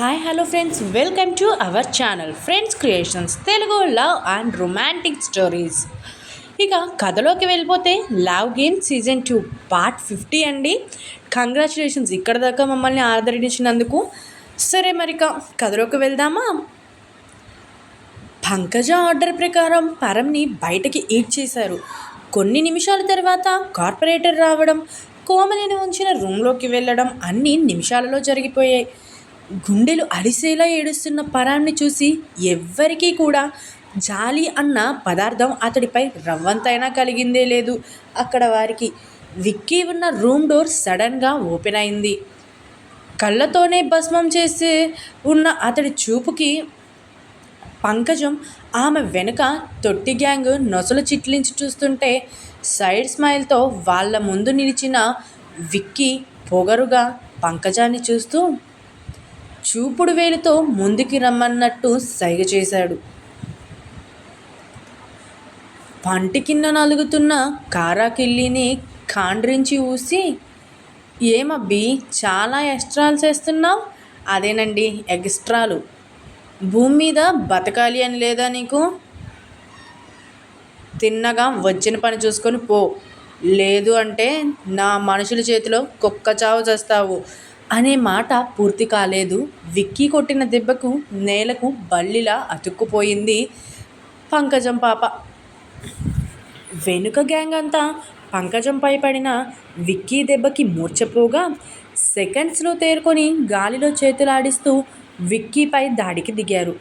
Hi hello friends welcome to our channel friends creations Telugu love and romantic stories ఇక కథలోకి వెళ్ళిపోతే love game season two part fifty అండి. Congratulations ఇక్కడ దాకా మమ్మల్ని ఆదరించినందుకు. సరే మరి ఇక కథలోకి వెళ్దామా? పంకజ ఆర్డర్ ప్రకారం పరంని బయటకి ఈడ్ చేశారు. కొన్ని నిమిషాల తర్వాత కార్పొరేటర్ రావడం కోమలిని ఉంచిన రూమ్లోకి వెళ్ళడం అన్ని నిమిషాలలో జరిగిపోయాయి. గుండెలు అడిసేలా ఏడుస్తున్న పరాన్ని చూసి ఎవ్వరికీ కూడా జాలి అన్న పదార్థం అతడిపై రవ్వంతైనా కలిగిందే లేదు. అక్కడ వారికి విక్కీ ఉన్న రూమ్ డోర్ సడన్గా ఓపెన్ అయింది. కళ్ళతోనే భస్మం చేసి ఉన్న అతడి చూపుకి పంకజం ఆమె వెనుక తొట్టి గ్యాంగ్ నొసలు చిట్లించి చూస్తుంటే సైడ్ స్మైల్తో వాళ్ళ ముందు నిలిచిన విక్కీ పొగరుగా పంకజాన్ని చూస్తూ చూపుడు వేలుతో ముందుకి రమ్మన్నట్టు సైగ చేశాడు. పంటి కింద నలుగుతున్న కారాకిల్లిని కాండ్రించి ఊసి ఏమబ్బి చాలా ఎక్స్ట్రాలు చేస్తున్నావు? అదేనండి ఎక్స్ట్రాలు. భూమి మీద బతకాలి అని లేదా నీకు? తిన్నగా వచ్చిన పని చూసుకొని పో. లేదు అంటే నా మనుషుల చేతిలో కుక్క చావు చేస్తావు. అనే మాట పూర్తి కాలేదు. విక్కీ కొట్టిన దెబ్బకు నేలకు బల్లిలా అతుక్కుపోయింది పంకజం పాప. వెనుక గ్యాంగ్ అంతా పంకజంపై పడిన విక్కీ దెబ్బకి మూర్చపోగా సెకండ్స్లో తేరుకొని గాలిలో చేతులాడిస్తూ విక్కీపై దాడికి దిగారు.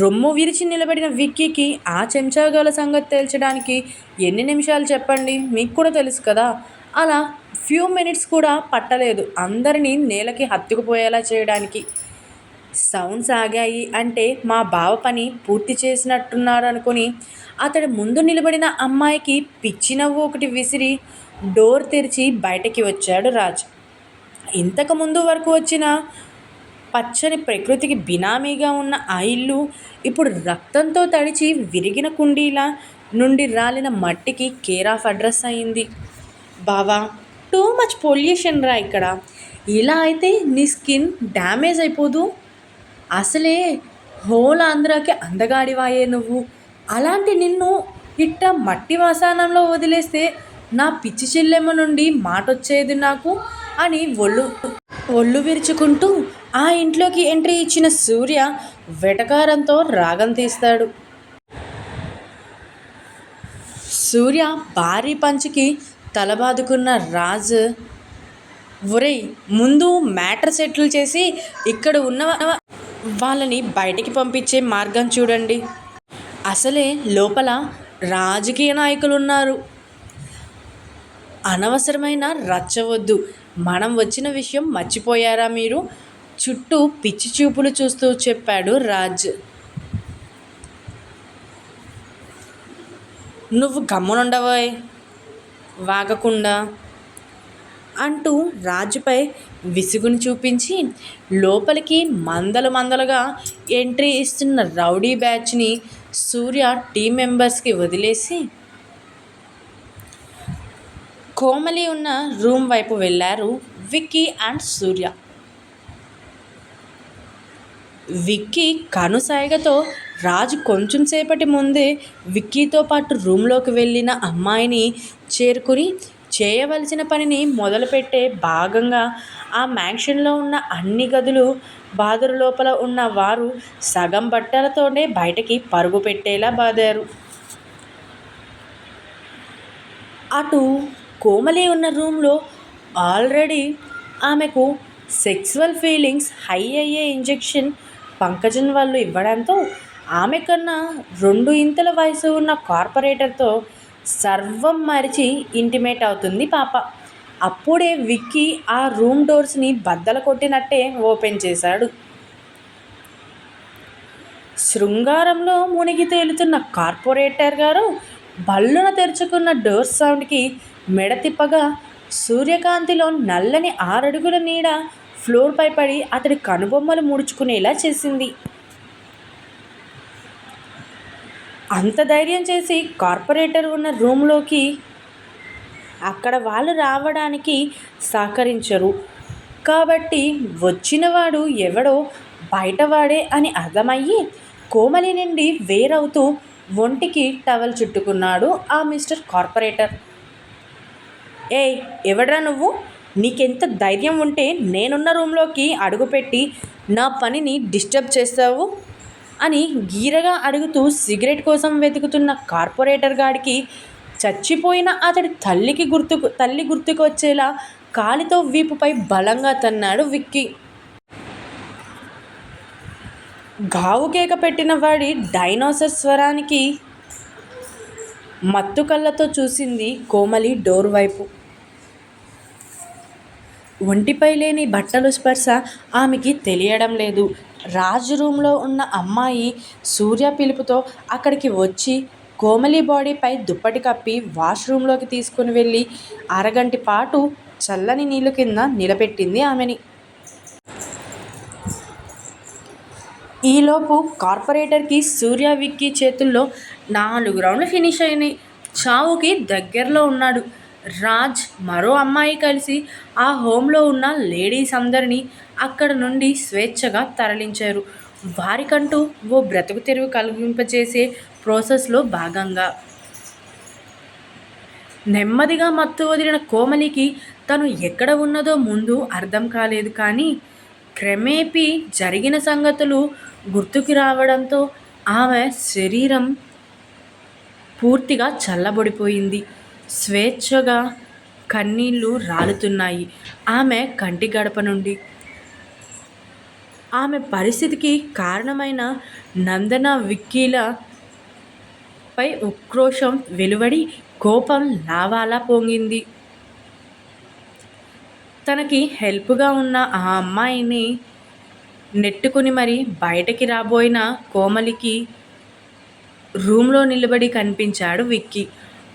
రొమ్ము విరిచి నిలబడిన విక్కీకి ఆ చెంచాగల సంగతి తేల్చడానికి ఎన్ని నిమిషాలు చెప్పండి? మీకు కూడా తెలుసు కదా. అలా ఫ్యూ మినిట్స్ కూడా పట్టలేదు. అందరినీ నేలకి హత్తుకుపోయేలా చేయడానికి సౌండ్స్ ఆగాయి. అంటే మా బావ పని పూర్తి చేసినట్టున్నారు అనుకుని అతడు ముందు నిలబడిన అమ్మాయికి పిచ్చి నవ్వు ఒకటి విసిరి డోర్ తెరిచి బయటకి వచ్చాడు రాజ్. ఇంతకు ముందు వరకు వచ్చిన పచ్చని ప్రకృతికి బినామీగా ఉన్న ఆ ఇల్లు ఇప్పుడు రక్తంతో తడిచి విరిగిన కుండీల నుండి రాలిన మట్టికి కేర్ ఆఫ్ అడ్రస్ అయింది. బావా టూ మచ్ పొల్యూషన్ రా ఇక్కడ. ఇలా అయితే నీ స్కిన్ డ్యామేజ్ అయిపోదు. అసలే హోల్ ఆంధ్రాకి అందగాడివాయే నువ్వు. అలాంటి నిన్ను ఇట్ట మట్టి వాసానంలో వదిలేస్తే నా పిచ్చి చెల్లెమ్మ నుండి మాట వచ్చేది నాకు అని ఒళ్ళు ఒళ్ళు విరుచుకుంటూ ఆ ఇంట్లోకి ఎంట్రీ ఇచ్చిన సూర్య వెటకారంతో రాగం తీస్తాడు. సూర్య భారీ పంచికి తలబాదుకున్న రాజు ఒరేయ్ ముందు మ్యాటర్ సెటిల్ చేసి ఇక్కడ ఉన్న వాళ్ళని బయటికి పంపించే మార్గం చూడండి. అసలే లోపల రాజకీయ నాయకులు ఉన్నారు అనవసరమైన రచ్చవద్దు మనం వచ్చిన విషయం మర్చిపోయారా మీరు? చుట్టూ పిచ్చి చూపులు చూస్తూ చెప్పాడు రాజ్. నువ్వు గమ్మునుండవోయ్. వాగకుండా? అంటూ రాజుపై విసుగుని చూపించి లోపలికి మందలు మందలుగా ఎంట్రీ ఇస్తున్న రౌడీ బ్యాచ్ని సూర్య టీం మెంబర్స్కి వదిలేసి కోమలి ఉన్న రూమ్ వైపు వెళ్ళారు విక్కీ అండ్ సూర్య. విక్కీ కనుసాయిగతో రాజు కొంచెం సేపటి ముందే విక్కీతో పాటు రూమ్లోకి వెళ్ళిన అమ్మాయిని చేరుకుని చేయవలసిన పనిని మొదలుపెట్టే భాగంగా ఆ మ్యాన్షన్లో ఉన్న అన్ని గదులు బాదురు లోపల ఉన్న వారు సగం బట్టలతోనే బయటకి పరుగు పెట్టేలా బాదారు. అటు కోమలి ఉన్న రూమ్లో ఆల్రెడీ ఆమెకు సెక్సువల్ ఫీలింగ్స్ హై అయ్యే ఇంజెక్షన్ పంకజన్ వాళ్ళు ఇవ్వడంతో ఆమె కన్నా రెండు ఇంతల వయసు ఉన్న కార్పొరేటర్తో సర్వం మరిచి ఇంటిమేట్ అవుతుంది పాప. అప్పుడే విక్కీ ఆ రూమ్ డోర్స్ని బద్దల కొట్టినట్టే ఓపెన్ చేశాడు. శృంగారంలో మునిగి తేలుతున్న కార్పొరేటర్ గారు బల్లున తెరుచుకున్న డోర్ సౌండ్కి మెడ తిప్పగా సూర్యకాంతిలో నల్లని ఆరడుగుల నీడ ఫ్లోర్పై పడి అతడి కనుబొమ్మలు ముడుచుకునేలా చేసింది. అంత ధైర్యం చేసి కార్పొరేటర్ ఉన్న రూమ్లోకి అక్కడ వాళ్ళు రావడానికి సహకరించరు. కాబట్టి వచ్చినవాడు ఎవడో బయటవాడే అని అర్థమయ్యి కోమలి నుండి వేరవుతూ ఒంటికి టవల్ చుట్టుకున్నాడు ఆ మిస్టర్ కార్పొరేటర్. ఏయ్ ఎవడ్రా నువ్వు? నీకెంత ధైర్యం ఉంటే నేనున్న రూమ్లోకి అడుగుపెట్టి నా పనిని డిస్టర్బ్ చేస్తావు? అని గీరగా అడుగుతూ సిగరెట్ కోసం వెతుకుతున్న కార్పొరేటర్ గాడికి చచ్చిపోయిన అతడి తల్లికి గుర్తుకు తల్లి గుర్తుకు వచ్చేలా కాలితో వీపుపై బలంగా తన్నాడు విక్కీ. గావు కేక పెట్టిన వాడి డైనోసర్ స్వరానికి మత్తు కళ్ళతో చూసింది కోమలి డోర్ వైపు. ఒంటిపై లేని బట్టల స్పర్శ ఆమెకి తెలియడం లేదు. రాజు రూమ్లో ఉన్న అమ్మాయి సూర్య పిలుపుతో అక్కడికి వచ్చి కోమలి బాడీపై దుప్పటి కప్పి వాష్రూమ్లోకి తీసుకుని వెళ్ళి అరగంటి పాటు చల్లని నీళ్ళు కింద నిలబెట్టింది ఆమెని. ఈలోపు కార్పొరేటర్కి సూర్య విక్కీ చేతుల్లో నాలుగు రౌండ్లు ఫినిష్ అయినాయి. చావుకి దగ్గరలో ఉన్నాడు. రాజ్ మరో అమ్మాయి కలిసి ఆ హోంలో ఉన్న లేడీస్ అందరినీ అక్కడ నుండి స్వేచ్ఛగా తరలించారు. వారికంటూ ఓ బ్రతుకు తెరువు కలిగింపచేసే ప్రాసెస్లో భాగంగా. నెమ్మదిగా మత్తు వదిలిన కోమలికి తను ఎక్కడ ఉన్నదో ముందు అర్థం కాలేదు కానీ క్రమేపీ జరిగిన సంగతులు గుర్తుకు రావడంతో ఆమె శరీరం పూర్తిగా చల్లబడిపోయింది. స్వేచ్ఛగా కన్నీళ్ళు రాలుతున్నాయి. ఆమె కంటి గడప నుండి. ఆమె పరిస్థితికి కారణమైన నందన విక్కీల పై ఉక్రోషం వెలువడి కోపం లావాలా పొంగింది. తనకి హెల్ప్గా ఉన్న ఆ అమ్మాయిని నెట్టుకుని మరి బయటకి రాబోయిన కోమలికి రూమ్లో నిలబడి కనిపించాడు విక్కీ.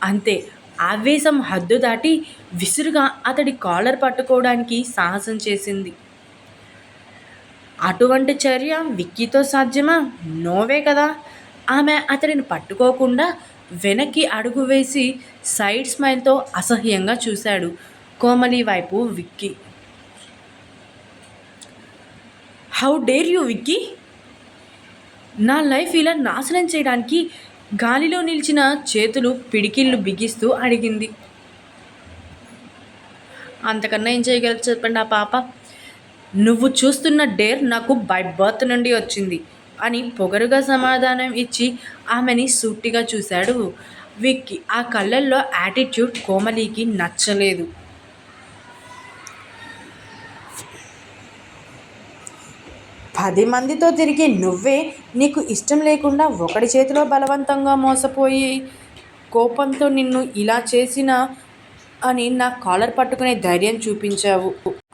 అంతే ఆవేశం హద్దు దాటి విసురుగా అతడి కాలర్ పట్టుకోవడానికి సాహసం చేసింది. అటువంటి చర్య విక్కీతో సాధ్యమా? నోవే కదా. ఆమె అతడిని పట్టుకోకుండా వెనక్కి అడుగు వేసి సైడ్ స్మైల్తో అసహ్యంగా చూశాడు కోమలి వైపు Vicky. How dare you Vicky? నా లైఫ్ ఇలా నాశనం చేయడానికి గాలిలో నిలిచిన చేతులు పిడికిళ్ళు బిగిస్తూ అడిగింది. అంతకన్నా ఏం చేయగలరు చెప్పండి ఆ పాప? నువ్వు చూస్తున్న డేర్ నాకు బై బర్త్ నుండి వచ్చింది అని పొగరుగా సమాధానం ఇచ్చి ఆమెని సూటిగా చూశాడు విక్కీ. ఆ కళ్ళల్లో యాటిట్యూడ్ కోమలికి నచ్చలేదు. పది మందితో తిరిగి నువ్వే నీకు ఇష్టం లేకుండా ఒకటి చేతిలో బలవంతంగా మోసపోయి కోపంతో నిన్ను ఇలా చేసిన అని నా కాలర్ పట్టుకునే ధైర్యం చూపించావు.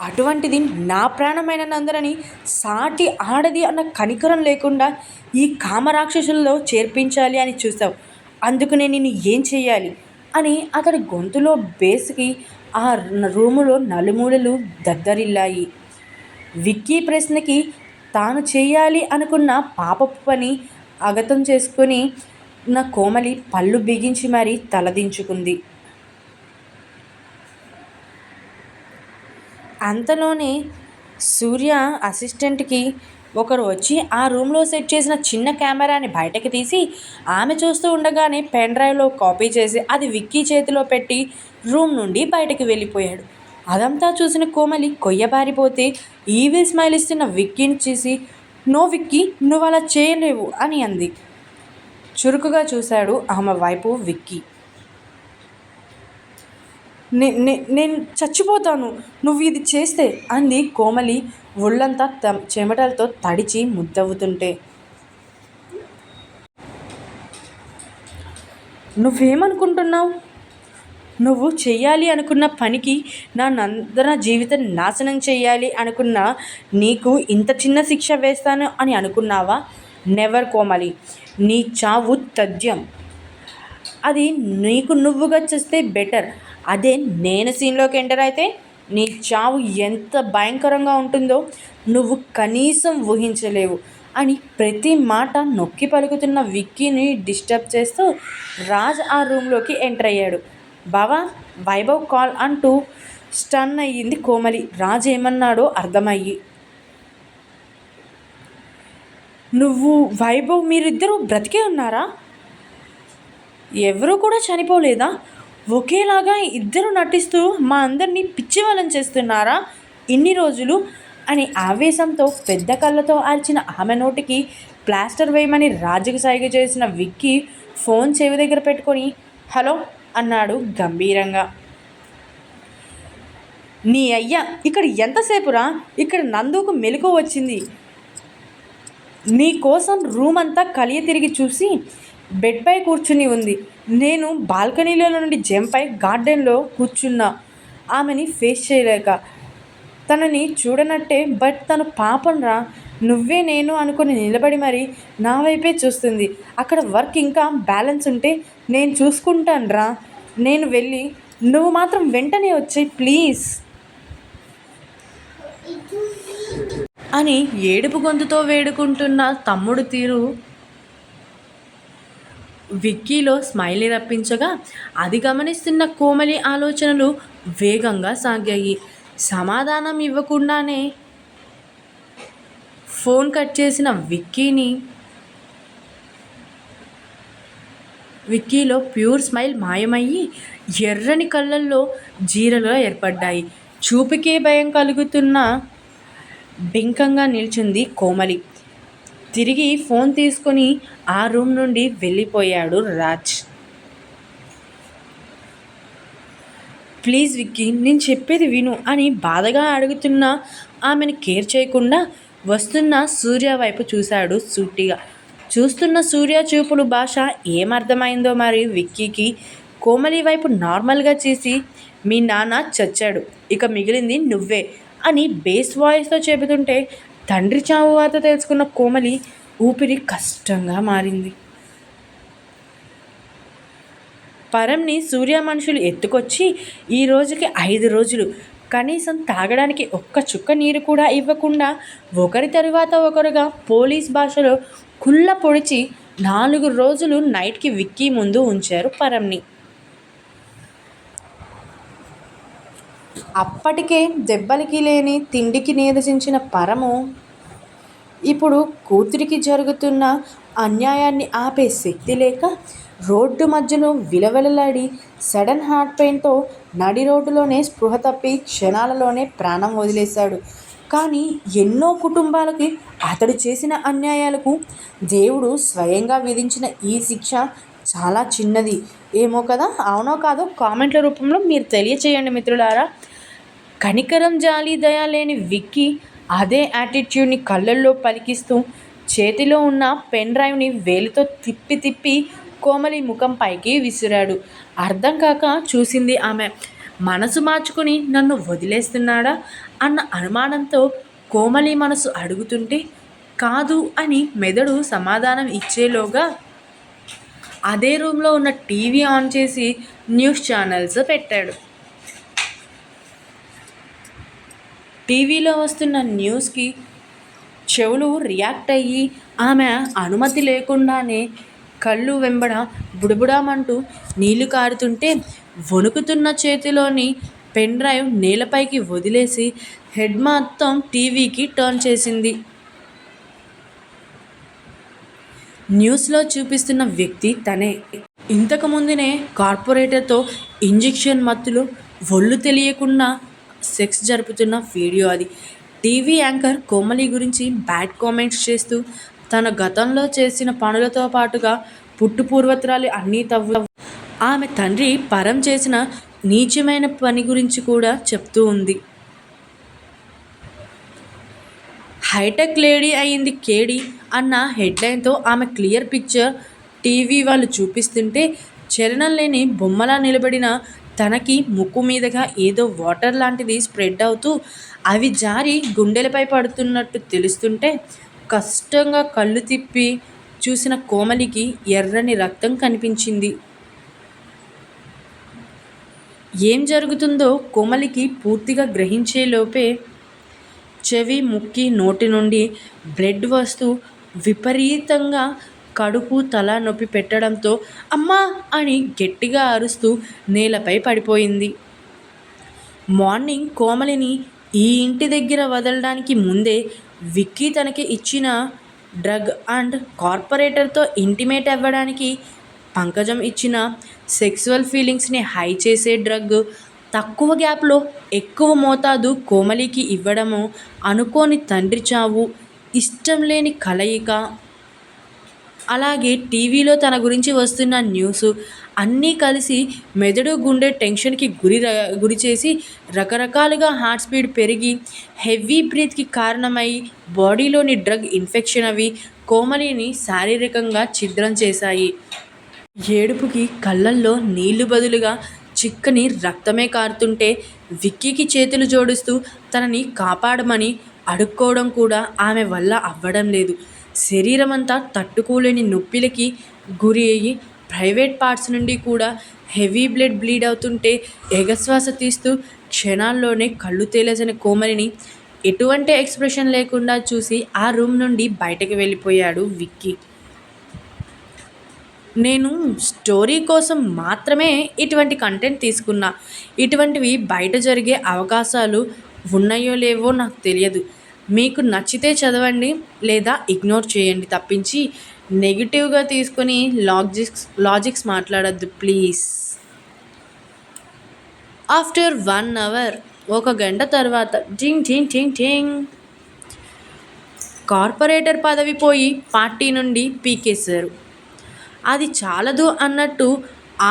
అటువంటిది నా ప్రాణమైన నందరని సాటి ఆడది అన్న కనికరం లేకుండా ఈ కామరాక్షసుల్లో చేర్పించాలి అని చూసావు. అందుకు నేను నిన్ను ఏం చేయాలి అని అతడి గొంతులో బేస్కి ఆ రూములో నలుమూలలు దద్దరిల్లాయి. విక్కీ ప్రశ్నకి తాను చేయాలి అనుకున్న పాపపు పని అగతం చేసుకుని నా కోమలి పళ్ళు బిగించి మరీ తలదించుకుంది. అంతలోనే సూర్య అసిస్టెంట్కి ఒకరు వచ్చి ఆ రూమ్లో సెట్ చేసిన చిన్న కెమెరాని బయటకు తీసి ఆమె చూస్తూ ఉండగానే పెన్ డ్రైవ్లో కాపీ చేసి అది విక్కీ చేతిలో పెట్టి రూమ్ నుండి బయటకు వెళ్ళిపోయాడు. అదంతా చూసిన కోమలి కొయ్యబారిపోతే ఈవిల్ స్మైల్ ఇస్తున్న విక్కీని చూసి నో విక్కీ నువ్వు అలా చేయలేవు అని అంది. చురుకుగా చూశాడు ఆమె వైపు విక్కీ. నేను చచ్చిపోతాను నువ్వు ఇది చేస్తే అంది కోమలి ఒళ్ళంతా చెమటలతో తడిచి ముద్దవుతుంటే నువ్వేమనుకుంటున్నావు? నువ్వు చెయ్యాలి అనుకున్న పనికి నా నందన జీవితం నాశనం చేయాలి అనుకున్న నీకు ఇంత చిన్న శిక్ష వేస్తాను అని అనుకున్నావా? నెవర్ కోమలి. నీ చావు తథ్యం. అది నీకు నువ్వుగా చేస్తే బెటర్ అదే నేను సీన్లోకి ఎంటర్ అయితే నీ చావు ఎంత భయంకరంగా ఉంటుందో నువ్వు కనీసం ఊహించలేవు అని ప్రతి మాట నొక్కి పలుకుతున్న విక్కీని డిస్టర్బ్ చేస్తూ రాజ్ ఆ రూమ్లోకి ఎంటర్ అయ్యాడు. బావా వైభవ్ కాల్ అంటూ స్టన్ అయ్యింది కోమలి. రాజు ఏమన్నాడో అర్థమయ్యి. నువ్వు వైభవ్ మీరిద్దరూ బ్రతికే ఉన్నారా? ఎవరు కూడా చనిపోలేదా? ఒకేలాగా ఇద్దరు నటిస్తూ మా అందరినీ పిచ్చి చేస్తున్నారా? ఇన్ని రోజులు అని ఆవేశంతో పెద్ద కళ్ళతో ఆల్చిన ఆమె నోటికి ప్లాస్టర్ వేయమని రాజుకు సైగ చేసిన విక్కీ ఫోన్ చెవి దగ్గర పెట్టుకొని హలో అన్నాడు గంభీరంగా. నీ అయ్యా ఇక్కడ ఎంతసేపురా? ఇక్కడ నందుకు మెలకు వచ్చింది. నీ కోసం రూమ్ అంతా కలియ తిరిగి చూసి బెడ్పై కూర్చుని ఉంది. నేను బాల్కనీలో నుండి జంపై గార్డెన్లో కూర్చున్నా. ఆమెని ఫేస్ చేయలేక. తనని చూడనట్టే బట్ తను పాపంరా. నువ్వే నేను అనుకుని నిలబడి మరి నా వైపే చూస్తుంది. అక్కడ వర్క్ ఇంకా బ్యాలెన్స్ ఉంటే నేను చూసుకుంటానురా నేను వెళ్ళి నువ్వు మాత్రం వెంటనే వచ్చే ప్లీజ్. అని ఏడుపు గొంతుతో వేడుకుంటున్న తమ్ముడు తీరు విక్కీలో స్మైలీ రప్పించగా అది గమనిస్తున్న కోమలి ఆలోచనలు వేగంగా సాగాయి. సమాధానం ఇవ్వకుండానే ఫోన్ కట్ చేసిన విక్కీని విక్కీలో ప్యూర్ స్మైల్ మాయమయ్యి ఎర్రని కళ్ళల్లో జీరలో ఏర్పడ్డాయి. చూపుకే భయం కలుగుతున్న బింకంగా నిల్చుంది కోమలి. తిరిగి ఫోన్ తీసుకొని ఆ రూమ్ నుండి వెళ్ళిపోయాడు రాజ్. ప్లీజ్ విక్కీ నేను చెప్పేది విను అని బాధగా అడుగుతున్న ఆమెను కేర్ చేయకుండా వస్తున్న సూర్య వైపు చూశాడు సూటిగా. చూస్తున్న సూర్య చూపులు భాష ఏమర్థమైందో మరి విక్కీకి కోమలి వైపు నార్మల్గా చేసి మీ నాన్న చచ్చాడు ఇక మిగిలింది నువ్వే అని బేస్ వాయిస్తో చెబుతుంటే తండ్రి చావు వార్త తెలుసుకున్న కోమలి ఊపిరి కష్టంగా మారింది. పరంని సూర్య మనుషులు ఎత్తుకొచ్చి ఈ రోజుకి ఐదు రోజులు కనీసం తాగడానికి ఒక్క చుక్క నీరు కూడా ఇవ్వకుండా ఒకరి తరువాత ఒకరుగా పోలీస్ భాషలో కుళ్ళ పొడిచి నాలుగు రోజులు నైట్కి విక్కీ ముందు ఉంచారు పరంని. అప్పటికే దెబ్బలకి లేని తిండికి నీరసించిన పరము ఇప్పుడు కూతురికి జరుగుతున్న అన్యాయాన్ని ఆపే శక్తి లేక రోడ్డు మధ్యలో విలవిలలాడి సడన్ హార్ట్ పెయిన్తో నడి రోడ్డులోనే స్పృహ తప్పి క్షణాలలోనే ప్రాణం వదిలేశాడు. కానీ ఎన్నో కుటుంబాలకి అతడు చేసిన అన్యాయాలకు దేవుడు స్వయంగా విధించిన ఈ శిక్ష చాలా చిన్నది. ఏమో కదా? అవునో కాదో? కామెంట్ల రూపంలో మీరు తెలియచేయండి మిత్రులారా. కనికరం జాలి దయ లేని విక్కి అదే యాటిట్యూడ్ని కళ్ళల్లో పలికిస్తూ చేతిలో ఉన్న పెన్ డ్రైవ్ని వేలితో తిప్పి తిప్పి కోమలి ముఖం పైకి విసిరాడు. అర్థం కాక చూసింది ఆమె. మనసు మార్చుకుని నన్ను వదిలేస్తున్నాడా? అన్న అనుమానంతో కోమలి మనసు అడుగుతుంటే కాదు అని మెదడు సమాధానం ఇచ్చేలోగా అదే రూమ్లో ఉన్న టీవీ ఆన్ చేసి న్యూస్ ఛానల్స్ పెట్టాడు. టీవీలో వస్తున్న న్యూస్కి చెవులు రియాక్ట్ అయ్యి ఆమె అనుమతి లేకుండానే కళ్ళు వెంబడ బుడబుడామంటూ నీళ్ళు కారుతుంటే వణుకుతున్న చేతిలోని పెన్ డ్రైవ్ నేలపైకి వదిలేసి హెడ్ మొత్తం టీవీకి టర్న్ చేసింది. న్యూస్లో చూపిస్తున్న వ్యక్తి తనే. ఇంతకు ముందునే కార్పొరేటర్తో ఇంజెక్షన్ మత్తులో ఒళ్ళు తెలియకుండా సెక్స్ జరుపుతున్న వీడియో అది. టీవీ యాంకర్ కోమలి గురించి బ్యాడ్ కామెంట్స్ చేస్తూ తన గతంలో చేసిన పనులతో పాటుగా పుట్టు పూర్వత్రాలు అన్నీ తవ్వ ఆమె తండ్రి పరం చేసిన నీచమైన పని గురించి కూడా చెప్తూ ఉంది. హైటెక్ లేడీ అయింది కేడి అన్న హెడ్లైన్తో ఆమె క్లియర్ పిక్చర్ టీవీ వాళ్ళు చూపిస్తుంటే చలనం లేని బొమ్మలా నిలబడిన తనకి ముక్కు మీదగా ఏదో వాటర్ లాంటిది స్ప్రెడ్ అవుతూ అవి జారి గుండెలపై పడుతున్నట్టు తెలుస్తుంటే కష్టంగా కళ్ళు తిప్పి చూసిన కోమలికి ఎర్రని రక్తం కనిపించింది. ఏం జరుగుతుందో కోమలికి పూర్తిగా గ్రహించేలోపే చెవి ముక్కి నోటి నుండి బ్లడ్ వస్తూ విపరీతంగా కడుపు తల నొప్పి పెట్టడంతో అమ్మా అని గట్టిగా అరుస్తూ నేలపై పడిపోయింది. మార్నింగ్ కోమలిని ఈ ఇంటి దగ్గర వదలడానికి ముందే విక్కీ తనకి ఇచ్చిన డ్రగ్ అండ్ కార్పొరేటర్తో ఇంటిమేట్ అవ్వడానికి పంకజం ఇచ్చిన సెక్సువల్ ఫీలింగ్స్ని హై చేసే డ్రగ్ తక్కువ గ్యాప్లో ఎక్కువ మోతాదు కోమలికి ఇవ్వడము అనుకోని తండ్రి చావు ఇష్టం లేని కలయిక అలాగే టీవీలో తన గురించి వస్తున్న న్యూస్ అన్నీ కలిసి మెదడు గుండె టెన్షన్కి గురి గురి చేసి రకరకాలుగా హార్ట్ స్పీడ్ పెరిగి హెవీ బ్రీత్కి కారణమై బాడీలోని డ్రగ్ ఇన్ఫెక్షన్ అవి కోమలిని శారీరకంగా ఛిద్రం చేశాయి. ఏడుపుకి కళ్ళల్లో నీళ్ళు బదులుగా చిక్కని రక్తమే కారుతుంటే విక్కీకి చేతులు జోడిస్తూ తనని కాపాడమని అడుక్కోవడం కూడా ఆమె వల్ల అవ్వడం లేదు. శరీరమంతా తట్టుకోలేని నొప్పిలకి గురి అయ్యి ప్రైవేట్ పార్ట్స్ నుండి కూడా హెవీ బ్లడ్ బ్లీడ్ అవుతుంటే ఎగశ్వాస తీస్తూ క్షణాల్లోనే కళ్ళు తేలేసిన కోమలిని ఎటువంటి ఎక్స్ప్రెషన్ లేకుండా చూసి ఆ రూమ్ నుండి బయటకు వెళ్ళిపోయాడు విక్కీ. నేను స్టోరీ కోసం మాత్రమే ఇటువంటి కంటెంట్ తీసుకున్నా. ఇటువంటివి బయట జరిగే అవకాశాలు ఉన్నాయో లేవో నాకు తెలియదు. మీకు నచ్చితే చదవండి లేదా ఇగ్నోర్ చేయండి. తప్పించి నెగిటివ్గా తీసుకొని లాజిక్స్ లాజిక్స్ మాట్లాడద్దు ప్లీజ్. ఆఫ్టర్ వన్ అవర్ ఒక గంట తర్వాత టింగ్ టింగ్ టింగ్ టింగ్ కార్పొరేటర్ పదవి పోయి పార్టీ నుండి పీకేశారు. అది చాలదు అన్నట్టు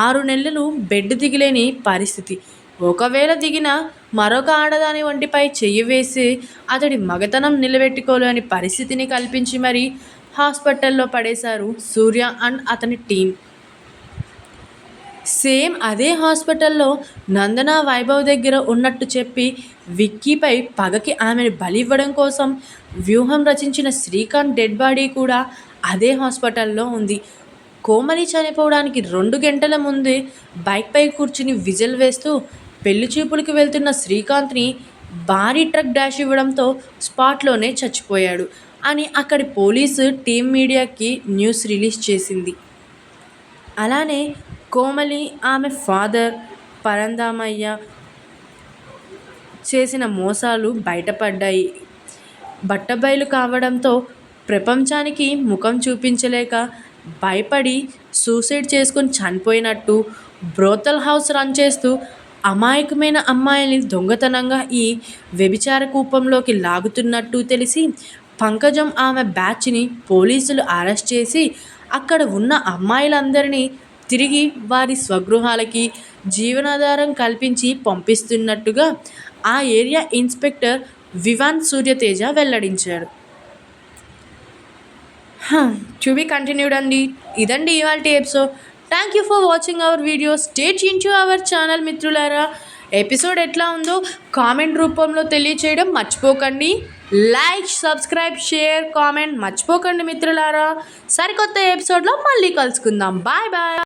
ఆరు నెలలు బెడ్ దిగిలేని పరిస్థితి. ఒకవేళ దిగిన మరొక ఆడదాని వంటిపై చెయ్యి వేసి అతడి మగతనం నిలబెట్టుకోలేని పరిస్థితిని కల్పించి మరీ హాస్పిటల్లో పడేశారు సూర్య అండ్ అతని టీం. సేమ్ అదే హాస్పిటల్లో నందన వైభవ్ దగ్గర ఉన్నట్టు చెప్పి విక్కీపై పగకి ఆమెను బలివ్వడం కోసం వ్యూహం రచించిన శ్రీకాంత్ డెడ్ బాడీ కూడా అదే హాస్పిటల్లో ఉంది. కోమలి చనిపోవడానికి రెండు గంటల ముందే బైక్పై కూర్చుని విజిల్ వేస్తూ పెళ్ళి చూపులకు వెళ్తున్న శ్రీకాంత్ని భారీ ట్రక్ డాష్ ఇవ్వడంతో స్పాట్లోనే చచ్చిపోయాడు అని అక్కడి పోలీసు టీం మీడియాకి న్యూస్ రిలీజ్ చేసింది. అలానే కోమలి ఆమె ఫాదర్ పరందామయ్య చేసిన మోసాలు బయటపడ్డాయి. బట్టబయలు కావడంతో ప్రపంచానికి ముఖం చూపించలేక భయపడి సూసైడ్ చేసుకొని చనిపోయినట్టు బ్రోతల్ హౌస్ రన్ చేస్తూ అమాయకమైన అమ్మాయిని దొంగతనంగా ఈ వ్యభిచార కూపంలోకి లాగుతున్నట్టు తెలిసి పంకజం ఆమె బ్యాచ్ని పోలీసులు అరెస్ట్ చేసి అక్కడ ఉన్న అమ్మాయిలందరినీ తిరిగి వారి స్వగృహాలకి జీవనాధారం కల్పించి పంపిస్తున్నట్టుగా ఆ ఏరియా ఇన్స్పెక్టర్ వివాన్ సూర్యతేజ వెల్లడించారు. టు బి కంటిన్యూడ్ అండి. ఇదండి ఇవాళ episode thank you for watching our video state into our channel మిత్రులారా. ఎపిసోడ్ ఎట్లా ఉందో కామెంట్ రూపంలో తెలియచేయడం మర్చిపోకండి. లైక్ సబ్స్క్రైబ్ షేర్ కామెంట్ మర్చిపోకండి మిత్రులారా. సరికొత్త ఎపిసోడ్లో మళ్ళీ కలుసుకుందాం. Bye bye